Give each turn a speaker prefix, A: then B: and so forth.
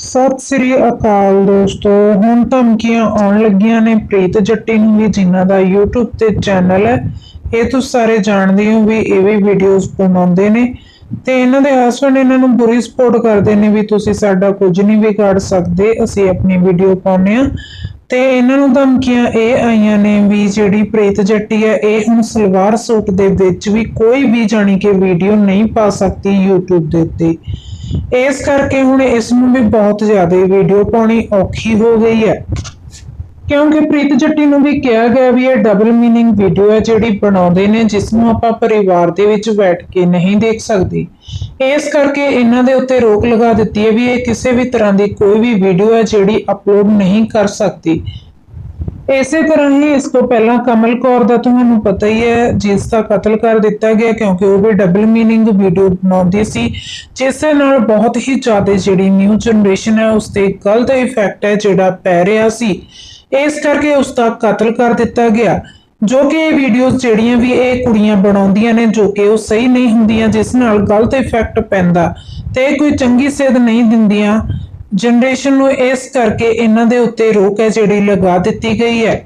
A: ਸਤਿ ਸ੍ਰੀ ਅਕਾਲ ਦੋਸਤੋ, ਹੁਣ ਧਮਕੀਆਂ ਆਉਣ ਲੱਗੀਆਂ ਨੇ ਪ੍ਰੀਤ ਜੱਟੀ ਨੂੰ ਵੀ, ਜਿਨ੍ਹਾਂ ਦਾ YouTube ਤੇ ਚੈਨਲ ਹੈ। ਇਹ ਤੁਸੀਂ ਸਾਰੇ ਜਾਣਦੇ ਹੋ ਵੀ ਇਹ ਵੀ ਵੀਡੀਓਜ਼ ਬਣਾਉਂਦੇ ਨੇ। ਤੇ ਇਹਨਾਂ ਦੇ ਹਸਬੰਡ ਇਹਨਾਂ ਨੂੰ ਬੁਰੀ ਸਪੋਰਟ ਕਰਦੇ ਨੇ ਵੀ ਤੁਸੀਂ ਸਾਡਾ ਕੁਝ ਨਹੀਂ ਵਿਗਾੜ ਸਕਦੇ, ਅਸੀਂ ਆਪਣੀ ਵੀਡੀਓ ਪਾਉਂਦੇ ਆ ਤੇ ਇਹਨਾਂ ਨੂੰ ਧਮਕੀਆਂ ਇਹ ਆਈਆਂ ਨੇ ਵੀ ਜਿਹੜੀ ਪ੍ਰੀਤ ਜੱਟੀ ਹੈ, ਇਹ ਹੁਣ ਸਲਵਾਰ ਸੂਟ ਦੇ ਵਿੱਚ ਵੀ ਕੋਈ ਵੀ ਜਾਣੀ ਕਿ ਵੀਡੀਓ ਨਹੀਂ ਪਾ ਸਕਦੀ YouTube ਦੇ ਉੱਤੇ। ਇਸ ਕਰਕੇ ਹੁਣ ਇਸ ਨੂੰ ਵੀ ਬਹੁਤ ਜ਼ਿਆਦਾ ਵੀਡੀਓ ਪਾਉਣੀ ਔਖੀ ਹੋ ਗਈ ਹੈ। ਕਿਉਂਕਿ ਪ੍ਰੀਤ ਜੱਟੀ ਨੂੰ ਵੀ ਕਿਹਾ ਗਿਆ ਵੀ ਇਹ ਡਬਲ ਮੀਨਿੰਗ ਵੀਡੀਓ ਹੈ ਜਿਹੜੀ ਬਣਾਉਂਦੇ ਨੇ ਜਿਸ ਨੂੰ ਆਪਾਂ ਪਰਿਵਾਰ ਦੇ ਵਿੱਚ ਬੈਠ ਕੇ ਨਹੀਂ ਦੇਖ ਸਕਦੇ। ਇਸ ਕਰਕੇ ਇਹਨਾਂ ਦੇ ਉੱਤੇ ਰੋਕ ਲਗਾ ਦਿੱਤੀ ਹੈ ਵੀ ਇਹ ਕਿਸੇ ਵੀ ਤਰ੍ਹਾਂ ਦੀ ਕੋਈ ਵੀ ਵੀਡੀਓ ਹੈ ਜਿਹੜੀ ਅਪਲੋਡ ਨਹੀਂ ਕਰ ਸਕਦੀ। ਇਸੇ ਤਰ੍ਹਾਂ ਹੀ ਇਸ ਤੋਂ ਪਹਿਲਾਂ ਕਮਲ ਕੌਰ ਦਾ ਤੁਹਾਨੂੰ ਪਤਾ ਹੀ ਹੈ, ਜਿਸ ਦਾ ਕਤਲ ਕਰ ਦਿੱਤਾ ਗਿਆ, ਕਿਉਂਕਿ ਉਹ ਵੀ ਡਬਲ ਮੀਨਿੰਗ ਵੀਡੀਓ ਬਣਾਉਂਦੀ ਸੀ, ਜਿਸ ਨਾਲ ਬਹੁਤ ਹੀ ਜ਼ਿਆਦਾ ਜਿਹੜੀ ਨਿਊ ਜਨਰੇਸ਼ਨ ਹੈ, ਉਸ ਤੇ ਗਲਤ ਇਫੈਕਟ ਹੈ ਜਿਹੜਾ ਪੈ ਰਿਹਾ ਸੀ। ਇਸ ਕਰਕੇ ਉਸ ਦਾ ਕਤਲ ਕਰ ਦਿੱਤਾ ਗਿਆ, ਜੋ ਕਿ ਇਹ ਵੀਡੀਓਜ਼ ਜਿਹੜੀਆਂ ਵੀ ਇਹ ਕੁੜੀਆਂ ਬਣਾਉਂਦੀਆਂ ਨੇ, ਜੋ ਕਿ ਉਹ ਸਹੀ ਨਹੀਂ ਹੁੰਦੀਆਂ, ਜਿਸ ਨਾਲ ਗਲਤ ਇਫੈਕਟ ਪੈਂਦਾ, ਤੇ ਕੋਈ ਚੰਗੀ ਸੇਧ ਨਹੀਂ ਦਿੰਦੀਆਂ। ਜਨਰੇਸ਼ਨ ਨੂੰ ਇਸ ਕਰਕੇ ਇਹਨਾਂ ਦੇ ਉੱਤੇ ਰੋਕ ਹੈ ਜਿਹੜੀ ਲਗਾ ਦਿੱਤੀ ਗਈ ਹੈ।